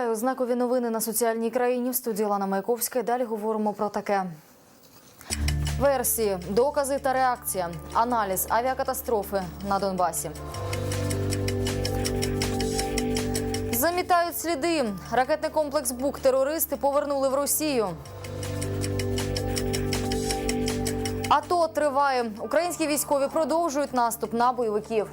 Вітаю. Знакові новини на соціальній країні. В студії Лана Маяковська. І Далі говоримо про таке. Версії, докази та реакція. Аналіз авіакатастрофи на Донбасі. Замітають сліди. Ракетний комплекс БУК терористи повернули в Росію. АТО триває. Українські військові продовжують наступ на бойовиків.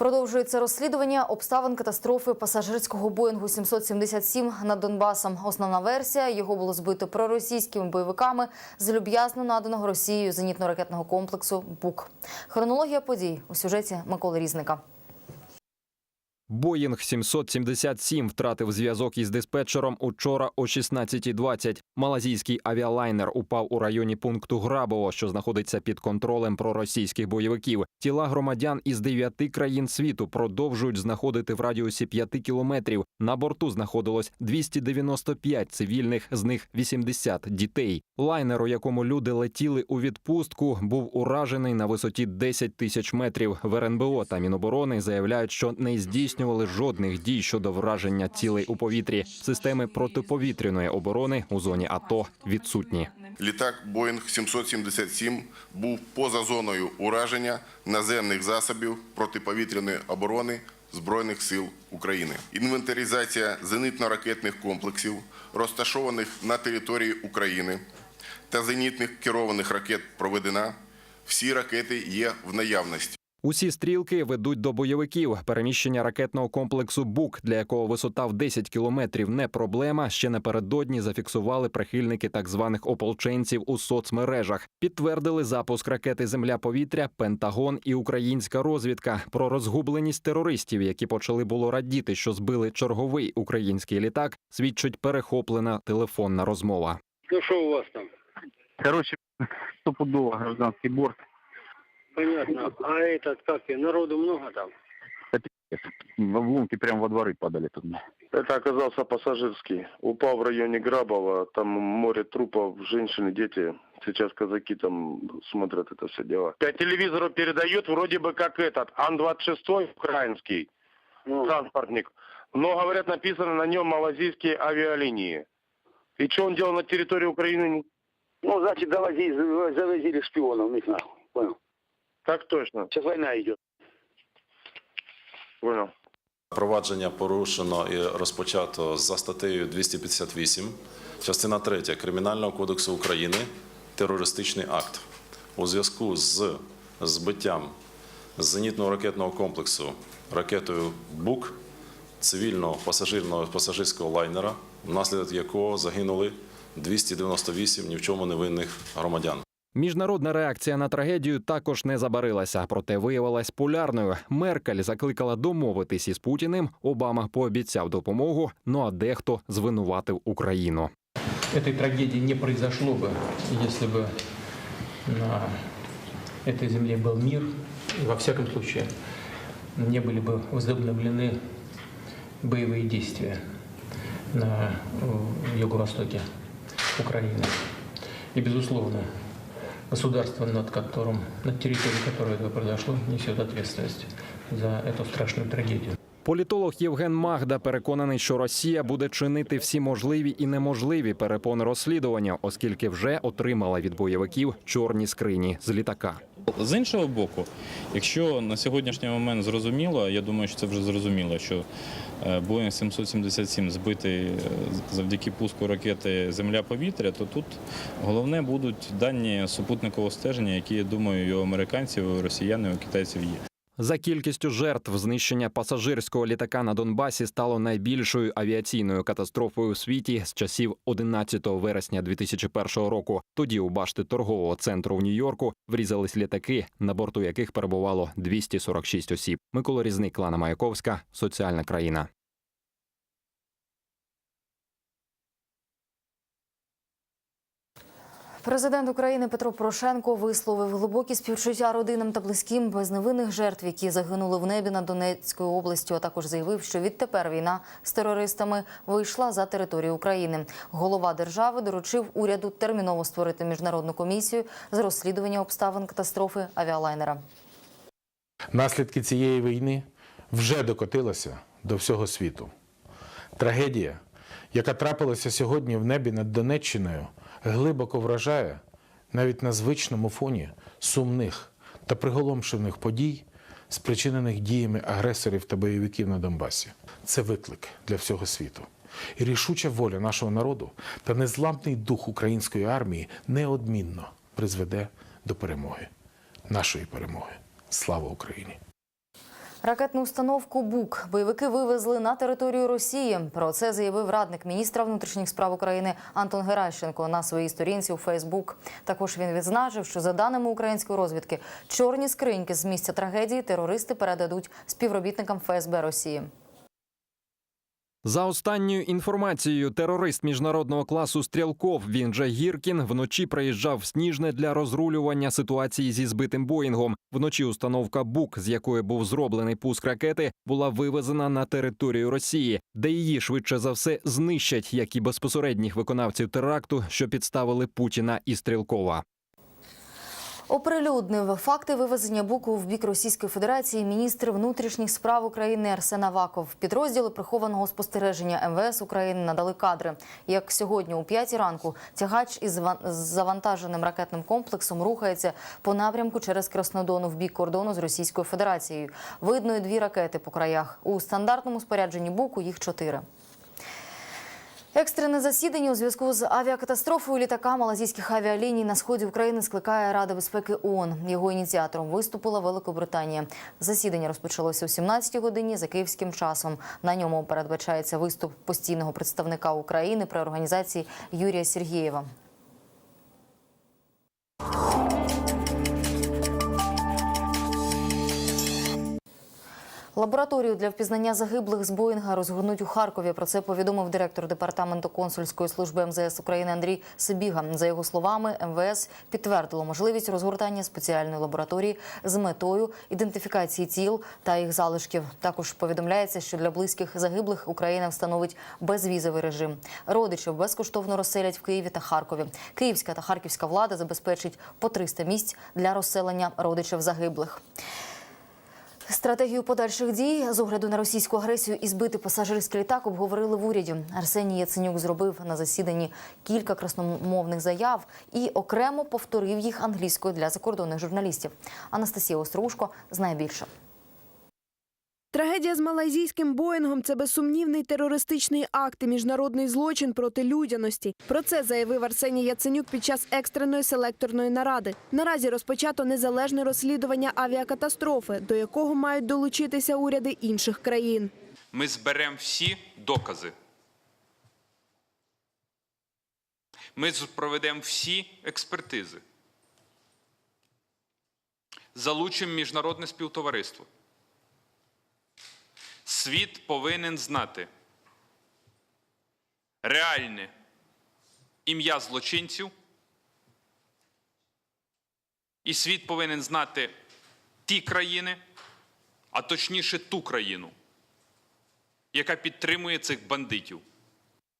Продовжується розслідування обставин катастрофи пасажирського Боїнгу 777 над Донбасом. Основна версія його було збито проросійськими бойовиками з люб'язно наданого Росією зенітно-ракетного комплексу БУК. Хронологія подій у сюжеті Миколи Різника. Боїнг 777 втратив зв'язок із диспетчером учора о 16.20. Малазійський авіалайнер упав у районі пункту Грабово, що знаходиться під контролем проросійських бойовиків. Тіла громадян із дев'яти країн світу продовжують знаходити в радіусі 5 кілометрів. На борту знаходилось 295 цивільних, з них 80 дітей. Лайнер, у якому люди летіли у відпустку, був уражений на висоті 10 тисяч метрів. В РНБО та Міноборони заявляють, що не здійснювали жодних дій щодо враження цілей у повітрі. Системи протиповітряної оборони у зоні АТО відсутні. Літак Боїнг 777 був поза зоною ураження наземних засобів протиповітряної оборони Збройних сил України. Інвентаризація зенитно-ракетних комплексів, розташованих на території України, та зенітних керованих ракет проведена. Всі ракети є в наявності. Усі стрілки ведуть до бойовиків. Переміщення ракетного комплексу БУК, для якого висота в 10 кілометрів, не проблема. Ще напередодні зафіксували прихильники так званих ополченців у соцмережах. Підтвердили запуск ракети Земля-повітря, Пентагон і українська розвідка. Про розгубленість терористів, які почали було радіти, що збили черговий український літак, свідчить перехоплена телефонна розмова. Ну что у вас там? Короче, стопудово гражданский борт. Понятно. А этот, как и, народу много там? В обломки прямо во дворы падали тут. Это оказался пассажирский. Упал в районе Грабова, там море трупов, женщины, дети. Сейчас казаки там смотрят это все дело. По телевизору передают вроде бы как этот, Ан-26 украинский Ну, транспортник. Но, говорят, написано на нем малазийские авиалинии. И что он делал на территории Украины? ну значит, завозили, завозили шпионов, их нахуй. Понял. Так точно. Сейчас война идет. Понял. Провадження порушено і розпочато за статтею 258, частина 3 Кримінального кодексу України терористичний акт у зв'язку з збиттям зенітного ракетного комплексу ракетою БУК цивільного пасажирного пасажирського лайнера, внаслідок якого загинули 298 ні в чому невинних громадян. Міжнародна реакція на трагедію також не забарилася, проте виявилась полярною. Меркель закликала домовитись із Путіним. Обама пообіцяв допомогу. Ну а дехто звинуватив Україну. этой трагедии не произошло бы, если бы на этой земле был мир, и во всяком случае не были бы возобновлены боевые действия на э, юго-востоке Украины. И, безусловно, государство, над которым, над территорией которой это произошло, несет ответственность за эту страшную трагедию. Політолог Євген Магда переконаний, що Росія буде чинити всі можливі і неможливі перепони розслідування, оскільки вже отримала від бойовиків чорні скрині з літака. З іншого боку, якщо на сьогоднішній момент зрозуміло, я думаю, що це вже зрозуміло, що е, Boeing 777 збитий е, завдяки пуску ракети Земля-повітря, то тут головне будуть дані супутникового стеження, які, я думаю, і у американців, і у росіян, і у китайців є. За кількістю жертв знищення пасажирського літака на Донбасі стало найбільшою авіаційною катастрофою у світі з часів 11 вересня 2001 року. Тоді у башти торгового центру в Нью-Йорку врізались літаки, на борту яких перебувало 246 осіб. Микола Різник, Лана Маяковська, соціальна країна. Президент України Петро Порошенко висловив глибокі співчуття родинам та близьким безневинних жертв, які загинули в небі над Донецькою областю. А також заявив, що відтепер війна з терористами вийшла за територію України. Голова держави доручив уряду терміново створити міжнародну комісію з розслідування обставин катастрофи авіалайнера. Наслідки цієї війни вже докотилася до всього світу. Трагедія, яка трапилася сьогодні в небі над Донеччиною, глибоко вражає навіть на звичному фоні сумних та приголомшених подій, спричинених діями агресорів та бойовиків на Донбасі. Це виклик для всього світу. І рішуча воля нашого народу та незламний дух української армії неодмінно призведе до перемоги, нашої перемоги. Слава Україні! Ракетну установку БУК бойовики вивезли на територію Росії. Про це заявив радник міністра внутрішніх справ України Антон Геращенко на своїй сторінці у Фейсбук. Також він відзначив, що за даними української розвідки, чорні скриньки з місця трагедії терористи передадуть співробітникам ФСБ Росії. За останньою інформацією, терорист міжнародного класу Стрілков, він же Гіркін, вночі приїжджав в Сніжне для розрулювання ситуації зі збитим Боїнгом. Вночі установка БУК, з якої був зроблений пуск ракети, була вивезена на територію Росії, де її швидше за все знищать, як і безпосередніх виконавців теракту, що підставили Путіна і Стрілкова. Оприлюднив факти вивезення буку в бік Російської Федерації міністр внутрішніх справ України Арсен Аваков. Підрозділи прихованого спостереження МВС України надали кадри. Як сьогодні у п'ятій ранку тягач із ван- завантаженим ракетним комплексом рухається по напрямку через Краснодону в бік кордону з Російською Федерацією. Видно дві ракети по краях. У стандартному спорядженні буку їх чотири. Екстрене засідання у зв'язку з авіакатастрофою літака малазійських авіаліній на сході України скликає Рада безпеки ООН. Його ініціатором виступила Великобританія. Засідання розпочалося о 17-й годині за київським часом. На ньому передбачається виступ постійного представника України при організації Юрія Сергієва. Лабораторію для впізнання загиблих з Боїнга розгорнуть у Харкові. Про це повідомив директор департаменту консульської служби МЗС України Андрій Сибіга. За його словами, МВС підтвердило можливість розгортання спеціальної лабораторії з метою ідентифікації тіл та їх залишків. Також повідомляється, що для близьких загиблих Україна встановить безвізовий режим. Родичів безкоштовно розселять в Києві та Харкові. Київська та харківська влада забезпечить по 300 місць для розселення родичів загиблих. Стратегію подальших дій з огляду на російську агресію і збити пасажирський літак обговорили в уряді. Арсеній Яценюк зробив на засіданні кілька красномовних заяв і окремо повторив їх англійською для закордонних журналістів. Анастасія Острушко знає більше. Трагедія з малайзійським Боїнгом це безсумнівний терористичний акт і міжнародний злочин проти людяності. Про це заявив Арсеній Яценюк під час екстреної селекторної наради. Наразі розпочато незалежне розслідування авіакатастрофи, до якого мають долучитися уряди інших країн. Ми зберемо всі докази. Ми проведемо всі експертизи. Залучимо міжнародне співтовариство. Світ повинен знати реальне ім'я злочинців. І світ повинен знати ті країни, а точніше ту країну, яка підтримує цих бандитів.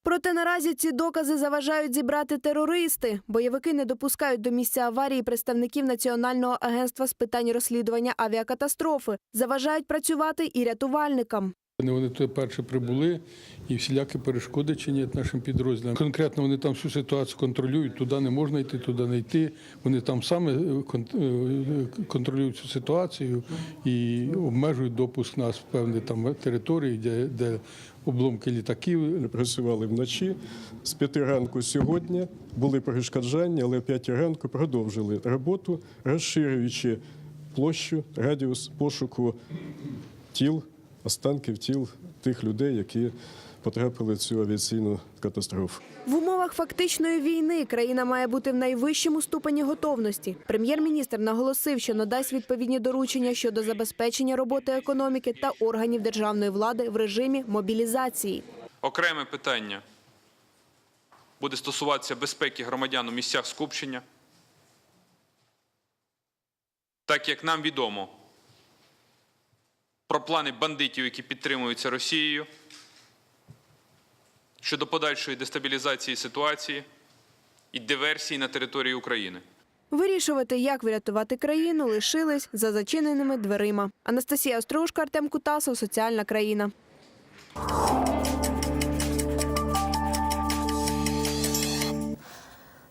Проте наразі ці докази заважають зібрати терористи. Бойовики не допускають до місця аварії представників Національного агентства з питань розслідування авіакатастрофи. Заважають працювати і рятувальникам. Вони, туди перші прибули і всілякі перешкоди чинять нашим підрозділам. Конкретно вони там всю ситуацію контролюють, туди не можна йти, туди не йти. Вони там саме е, е, контролюють цю ситуацію і обмежують допуск нас в певні там території, де, де обломки літаків. Працювали вночі з п'яти ранку сьогодні. Були перешкоджання, але в п'ятій ранку продовжили роботу, розширюючи площу, радіус пошуку тіл, останків тіл тих людей, які потрапили в цю авіаційну катастрофу. В умовах фактичної війни країна має бути в найвищому ступені готовності. Прем'єр-міністр наголосив, що надасть відповідні доручення щодо забезпечення роботи економіки та органів державної влади в режимі мобілізації. Окреме питання буде стосуватися безпеки громадян у місцях скупчення. Так як нам відомо про плани бандитів, які підтримуються Росією, щодо подальшої дестабілізації ситуації і диверсії на території України. Вирішувати, як врятувати країну, лишились за зачиненими дверима. Анастасія Острожка, Артем Кутасов, Соціальна країна.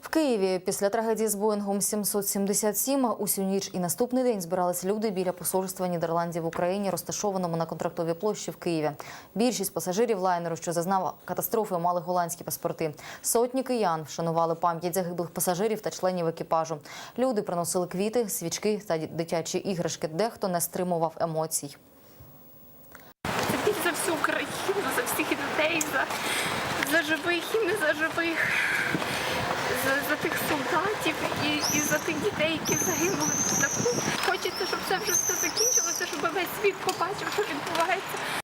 Києві після трагедії з Боїнгом 777 усю ніч і наступний день збиралися люди біля посольства Нідерландів в Україні, розташованому на контрактовій площі в Києві. Більшість пасажирів лайнеру, що зазнав катастрофи, мали голландські паспорти. Сотні киян вшанували пам'ять загиблих пасажирів та членів екіпажу. Люди приносили квіти, свічки та дитячі іграшки. Дехто не стримував емоцій. За всю Україну, за всіх людей, за, за живих і не за живих, за, за тих солдатів і, і за тих дітей, які загинули в. Хочеться, щоб це вже все закінчилося, щоб весь світ побачив, що відбувається.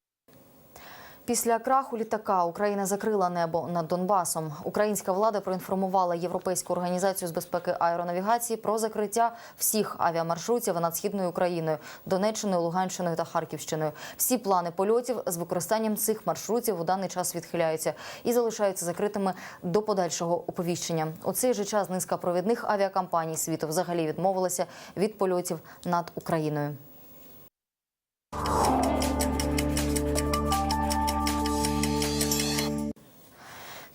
Після краху літака Україна закрила небо над Донбасом. Українська влада проінформувала Європейську організацію з безпеки аеронавігації про закриття всіх авіамаршрутів над східною Україною, Донеччиною, Луганщиною та Харківщиною. Всі плани польотів з використанням цих маршрутів у даний час відхиляються і залишаються закритими до подальшого оповіщення. У цей же час низка провідних авіакомпаній світу взагалі відмовилася від польотів над Україною.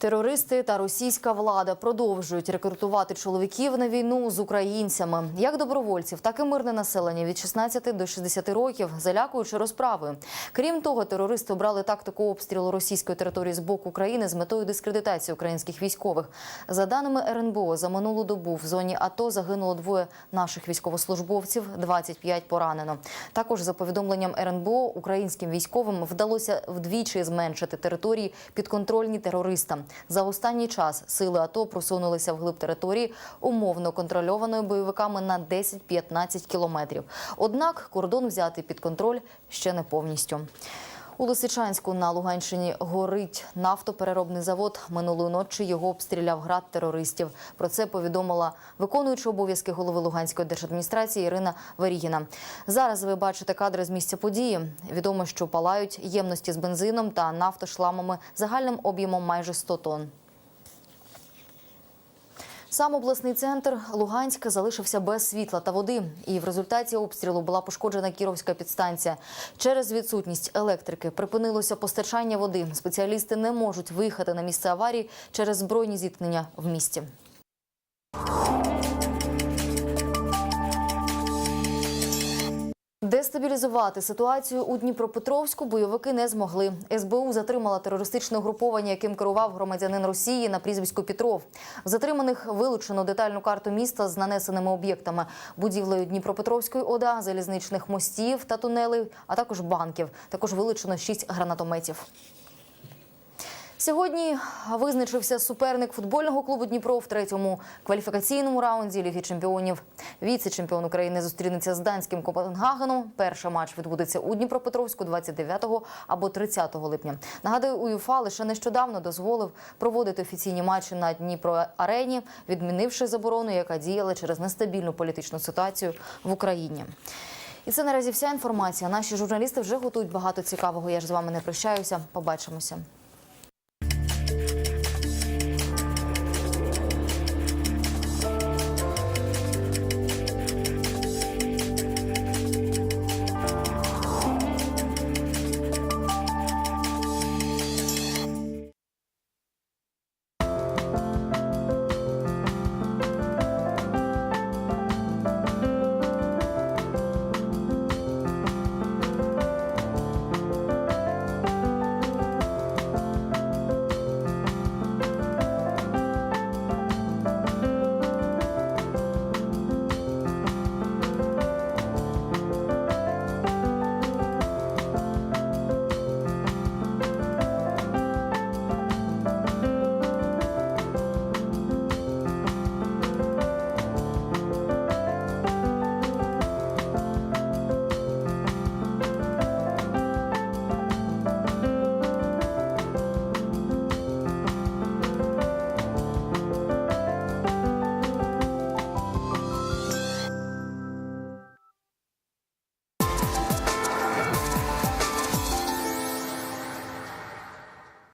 Терористи та російська влада продовжують рекрутувати чоловіків на війну з українцями, як добровольців, так і мирне населення від 16 до 60 років, залякуючи розправою. Крім того, терористи обрали тактику обстрілу російської території з боку України з метою дискредитації українських військових. За даними РНБО, за минулу добу в зоні АТО загинуло двоє наших військовослужбовців, 25 поранено. Також за повідомленням РНБО українським військовим вдалося вдвічі зменшити території підконтрольні терористам. За останній час сили АТО просунулися вглиб території, умовно контрольованої бойовиками на 10-15 кілометрів. Однак кордон взяти під контроль ще не повністю. У Лисичанську на Луганщині горить нафтопереробний завод. Минулої ночі його обстріляв град терористів. Про це повідомила виконуюча обов'язки голови Луганської держадміністрації Ірина Верігіна. Зараз ви бачите кадри з місця події. Відомо, що палають ємності з бензином та нафтошламами загальним об'ємом майже 100 тонн. Сам обласний центр Луганськ залишився без світла та води, і в результаті обстрілу була пошкоджена Кіровська підстанція. Через відсутність електрики припинилося постачання води. Спеціалісти не можуть виїхати на місце аварії через збройні зіткнення в місті. Дестабілізувати ситуацію у Дніпропетровську бойовики не змогли. СБУ затримала терористичне угруповання, яким керував громадянин Росії на прізвиську Петров. В затриманих вилучено детальну карту міста з нанесеними об'єктами, будівлею Дніпропетровської ОДА, залізничних мостів та тунелей, а також банків. Також вилучено шість гранатометів. Сьогодні визначився суперник футбольного клубу Дніпро в третьому кваліфікаційному раунді Ліги чемпіонів. Віце-чемпіон України зустрінеться з данським Копенгагеном. Перший матч відбудеться у Дніпропетровську 29 або 30 липня. Нагадую, УЄФА лише нещодавно дозволив проводити офіційні матчі на Дніпро-арені, відмінивши заборону, яка діяла через нестабільну політичну ситуацію в Україні. І це наразі вся інформація. Наші журналісти вже готують багато цікавого. Я ж з вами не прощаюся. Побачимося.